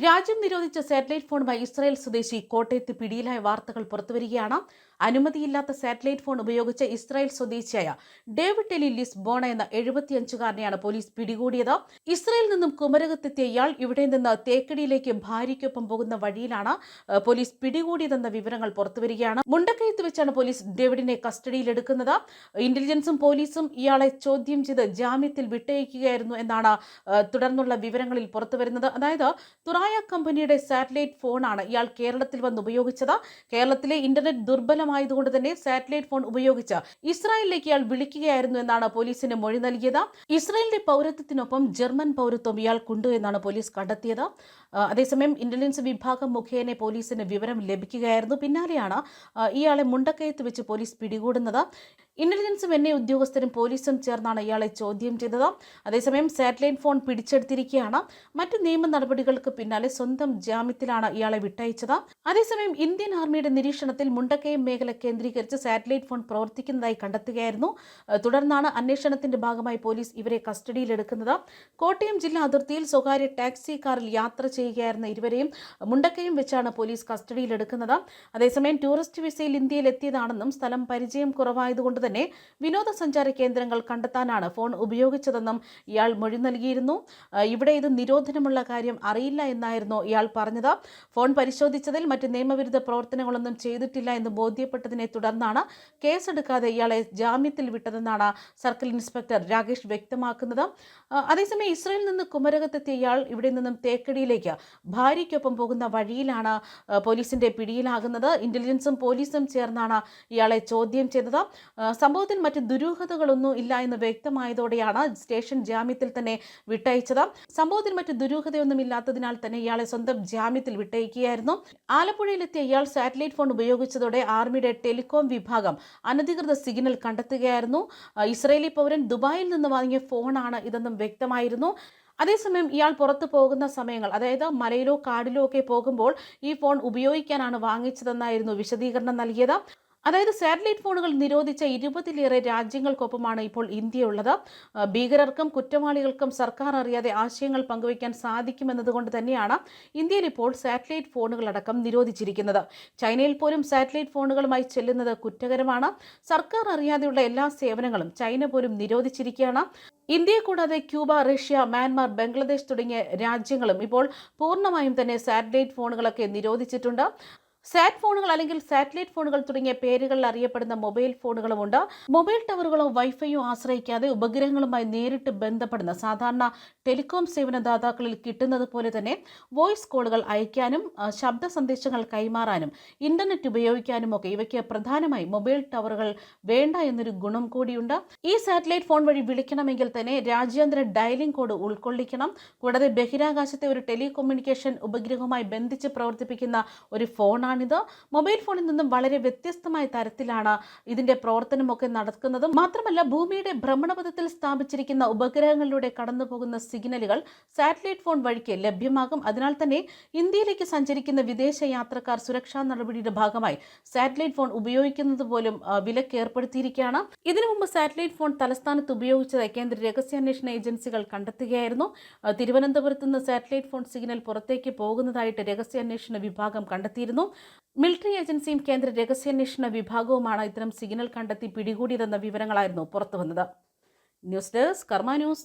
രാജ്യം നിരോധിച്ച satellite ഫോണുമായി Israel സ്വദേശി കോട്ടയത്ത് പിടിയിലായ വാർത്തകൾ പുറത്തുവരികയാണ്. അനുമതിയില്ലാത്ത സാറ്റലൈറ്റ് ഫോൺ ഉപയോഗിച്ച ഇസ്രായേൽ സ്വദേശിയായ ഡേവിഡ് ടെലി ലിസ് ബോണ എന്ന എഴുപത്തിയഞ്ചുകാരനെയാണ് പോലീസ് പിടികൂടിയത്. ഇസ്രായേൽ നിന്നും കുമരകത്തെത്തിയ ഇയാൾ ഇവിടെ നിന്ന് തേക്കടിയിലേക്ക് ഭാര്യയ്ക്കൊപ്പം പോകുന്ന വഴിയിലാണ് പോലീസ് പിടികൂടിയതെന്ന വിവരങ്ങൾ പുറത്തുവരികയാണ്. മുണ്ടക്കയത്ത് വെച്ചാണ് പോലീസ് ഡേവിഡിനെ കസ്റ്റഡിയിലെടുക്കുന്നത് ഇന്റലിജൻസും പോലീസും ഇയാളെ ചോദ്യം ചെയ്ത് ജാമ്യത്തിൽ വിട്ടയക്കുകയായിരുന്നു എന്നാണ് തുടർന്നുള്ള വിവരങ്ങളിൽ പുറത്തുവരുന്നത്. അതായത് തുറായ കമ്പനിയുടെ സാറ്റലൈറ്റ് ഫോണാണ് ഇയാൾ കേരളത്തിൽ വന്ന് ഉപയോഗിച്ചത്. കേരളത്തിലെ ഇന്റർനെറ്റ് ദുർബലമായതുകൊണ്ട് തന്നെ സാറ്റലൈറ്റ് ഫോൺ ഉപയോഗിച്ച് ഇസ്രായേലിലേക്ക് ഇയാൾ വിളിക്കുകയായിരുന്നു എന്നാണ് പോലീസിന് മൊഴി നൽകിയത്. ഇസ്രായേലിന്റെ പൗരത്വത്തിനൊപ്പം ജർമ്മൻ പൗരത്വം ഇയാൾക്കുണ്ട് എന്നാണ് പോലീസ് കണ്ടെത്തിയത്. അതേസമയം ഇന്റലിജൻസ് വിഭാഗം മുഖേന പോലീസിന് വിവരം ലഭിക്കുകയായിരുന്നു. പിന്നാലെയാണ് ഇയാളെ മുണ്ടക്കയത്ത് വെച്ച് പോലീസ് പിടികൂടുന്നത്. ഇന്റലിജൻസും എൻ ഉദ്യോഗസ്ഥരും പോലീസും ചേർന്നാണ് ഇയാളെ ചോദ്യം ചെയ്തത്. അതേസമയം സാറ്റലൈറ്റ് ഫോൺ പിടിച്ചെടുത്തിരിക്കുകയാണ്. മറ്റ് നിയമ നടപടികൾക്ക് പിന്നാലെ സ്വന്തം ജാമ്യത്തിലാണ് ഇയാളെ വിട്ടയച്ചത്. അതേസമയം ഇന്ത്യൻ ആർമിയുടെ നിരീക്ഷണത്തിൽ മുണ്ടക്കയം മേഖല കേന്ദ്രീകരിച്ച് സാറ്റലൈറ്റ് ഫോൺ പ്രവർത്തിക്കുന്നതായി കണ്ടെത്തുകയായിരുന്നു. തുടർന്നാണ് അന്വേഷണത്തിന്റെ ഭാഗമായി പോലീസ് ഇവരെ കസ്റ്റഡിയിലെടുക്കുന്നത്. കോട്ടയം ജില്ലാ അതിർത്തിയിൽ സ്വകാര്യ ടാക്സി കാറിൽ യാത്ര ചെയ്യുകയായിരുന്ന ഇരുവരെയും മുണ്ടക്കയും വെച്ചാണ് പോലീസ് കസ്റ്റഡിയിലെടുക്കുന്നത്. അതേസമയം ടൂറിസ്റ്റ് വിസയിൽ ഇന്ത്യയിൽ എത്തിയതാണെന്നും സ്ഥലം പരിചയം കുറവായതുകൊണ്ട് തന്നെ വിനോദസഞ്ചാര കേന്ദ്രങ്ങൾ കണ്ടെത്താനാണ് ഫോൺ ഉപയോഗിച്ചതെന്നും ഇയാൾ മൊഴി നൽകിയിരുന്നു. ഇവിടെ ഇത് നിരോധനമുള്ള കാര്യം അറിയില്ല എന്നായിരുന്നു ഇയാൾ പറഞ്ഞത്. ഫോൺ പരിശോധിച്ചതിൽ മറ്റ് നിയമവിരുദ്ധ പ്രവർത്തനങ്ങളൊന്നും ചെയ്തിട്ടില്ല എന്ന് ബോധ്യപ്പെട്ടതിനെ തുടർന്നാണ് കേസെടുക്കാതെ ഇയാളെ ജാമ്യത്തിൽ വിട്ടതെന്നാണ് സർക്കിൾ ഇൻസ്പെക്ടർ രാകേഷ് വ്യക്തമാക്കുന്നത്. അതേസമയം ഇസ്രയേലിൽ നിന്ന് കുമരകത്തെത്തിയ ഇയാൾ ഇവിടെ നിന്നും തേക്കടിയിലേക്ക് ഭാര്യയ്ക്കൊപ്പം പോകുന്ന വഴിയിലാണ് പോലീസിന്റെ പിടിയിലാകുന്നത്. ഇന്റലിജൻസും പോലീസും ചേർന്നാണ് ഇയാളെ ചോദ്യം ചെയ്തത്. സംഭവത്തിൽ മറ്റ് ദുരൂഹതകളൊന്നും ഇല്ല എന്ന് വ്യക്തമായതോടെയാണ് സ്റ്റേഷൻ ജാമ്യത്തിൽ തന്നെ വിട്ടയച്ചത്. സംഭവത്തിൽ മറ്റ് ദുരൂഹതയൊന്നും ഇല്ലാത്തതിനാൽ തന്നെ ഇയാളെ സ്വന്തം ജാമ്യത്തിൽ വിട്ടയക്കുകയായിരുന്നു. ആലപ്പുഴയിലെത്തിയ ഇയാൾ സാറ്റലൈറ്റ് ഫോൺ ഉപയോഗിച്ചതോടെ ആർമിയുടെ ടെലികോം വിഭാഗം അനധികൃത സിഗ്നൽ കണ്ടെത്തുകയായിരുന്നു. ഇസ്രയേലി പൗരൻ ദുബായിൽ നിന്ന് വാങ്ങിയ ഫോണാണ് ഇതെന്നും വ്യക്തമായിരുന്നു. അതേസമയം ഇയാൾ പുറത്തു പോകുന്ന സമയങ്ങൾ അതായത് മലയിലോ കാടിലോ ഒക്കെ പോകുമ്പോൾ ഈ ഫോൺ ഉപയോഗിക്കാനാണ് വാങ്ങിച്ചതെന്നായിരുന്നു വിശദീകരണം നൽകിയത്. അതായത് സാറ്റലൈറ്റ് ഫോണുകൾ നിരോധിച്ച ഇരുപതിലേറെ രാജ്യങ്ങൾക്കൊപ്പമാണ് ഇപ്പോൾ ഇന്ത്യയുള്ളത്. ഭീകരർക്കും കുറ്റവാളികൾക്കും സർക്കാർ അറിയാതെ ആശയങ്ങൾ പങ്കുവയ്ക്കാൻ സാധിക്കുമെന്നതുകൊണ്ട് തന്നെയാണ് ഇന്ത്യയിൽ ഇപ്പോൾ സാറ്റലൈറ്റ് ഫോണുകളടക്കം നിരോധിച്ചിരിക്കുന്നത്. ചൈനയിൽ പോലും സാറ്റലൈറ്റ് ഫോണുകളുമായി ചെല്ലുന്നത് കുറ്റകരമാണ്. സർക്കാർ അറിയാതെയുള്ള എല്ലാ സേവനങ്ങളും ചൈന പോലും നിരോധിച്ചിരിക്കുകയാണ്. ഇന്ത്യയെ കൂടാതെ ക്യൂബ റഷ്യ മ്യാൻമാർ ബംഗ്ലാദേശ് തുടങ്ങിയ രാജ്യങ്ങളും ഇപ്പോൾ പൂർണമായും തന്നെ സാറ്റലൈറ്റ് ഫോണുകളൊക്കെ നിരോധിച്ചിട്ടുണ്ട്. സാറ്റ് ഫോണുകൾ അല്ലെങ്കിൽ സാറ്റലൈറ്റ് ഫോണുകൾ തുടങ്ങിയ പേരുകളിൽ അറിയപ്പെടുന്ന മൊബൈൽ ഫോണുകളുമുണ്ട് മൊബൈൽ ടവറുകളോ വൈഫൈയോ ആശ്രയിക്കാതെ ഉപഗ്രഹങ്ങളുമായി നേരിട്ട് ബന്ധപ്പെടുന്ന സാധാരണ ടെലികോം സേവനദാതാക്കളിൽ കിട്ടുന്നത് പോലെ തന്നെ വോയിസ് കോളുകൾ അയക്കാനും ശബ്ദ സന്ദേശങ്ങൾ കൈമാറാനും ഇന്റർനെറ്റ് ഉപയോഗിക്കാനും ഒക്കെ ഇവയ്ക്ക് പ്രധാനമായി മൊബൈൽ ടവറുകൾ വേണ്ട എന്നൊരു ഗുണം കൂടിയുണ്ട്. ഈ സാറ്റലൈറ്റ് ഫോൺ വഴി വിളിക്കണമെങ്കിൽ തന്നെ രാജ്യാന്തര ഡയലിംഗ് കോഡ് ഉൾക്കൊള്ളിക്കണം. കൂടാതെ ബഹിരാകാശത്തെ ഒരു ടെലികമ്മ്യൂണിക്കേഷൻ ഉപഗ്രഹവുമായി ബന്ധിച്ച് പ്രവർത്തിപ്പിക്കുന്ന ഒരു ഫോണാണിത് മൊബൈൽ ഫോണിൽ നിന്നും വളരെ വ്യത്യസ്തമായ തരത്തിലാണ് ഇതിന്റെ പ്രവർത്തനമൊക്കെ നടക്കുന്നത്. മാത്രമല്ല ഭൂമിയുടെ ഭ്രമണപഥത്തിൽ സ്ഥാപിച്ചിരിക്കുന്ന ഉപഗ്രഹങ്ങളിലൂടെ കടന്നു പോകുന്ന സിഗ്നലുകൾ സാറ്റലൈറ്റ് ഫോൺ വഴിക്ക് ലഭ്യമാകും. അതിനാൽ തന്നെ ഇന്ത്യയിലേക്ക് സഞ്ചരിക്കുന്ന വിദേശ യാത്രക്കാർ സുരക്ഷാ നടപടിയുടെ ഭാഗമായി സാറ്റലൈറ്റ് ഫോൺ ഉപയോഗിക്കുന്നത് പോലും വിലക്ക് ഏർപ്പെടുത്തിയിരിക്കുകയാണ്. ഇതിനു മുമ്പ് സാറ്റലൈറ്റ് ഫോൺ തലസ്ഥാനത്ത് ഉപയോഗിച്ചതായി കേന്ദ്ര രഹസ്യാന്വേഷണ ഏജൻസികൾ കണ്ടെത്തുകയായിരുന്നു. തിരുവനന്തപുരത്ത് നിന്ന് സാറ്റലൈറ്റ് ഫോൺ സിഗ്നൽ പുറത്തേക്ക് പോകുന്നതായിട്ട് രഹസ്യാന്വേഷണ വിഭാഗം കണ്ടെത്തിയിരുന്നു. മിലിറ്ററി ഏജൻസിയും കേന്ദ്ര രഹസ്യാന്വേഷണ വിഭാഗവുമാണ് ഇത്തരം സിഗ്നൽ കണ്ടെത്തി പിടികൂടിയതെന്ന വിവരങ്ങളായിരുന്നു പുറത്തുവന്നത്. News desk Karma News.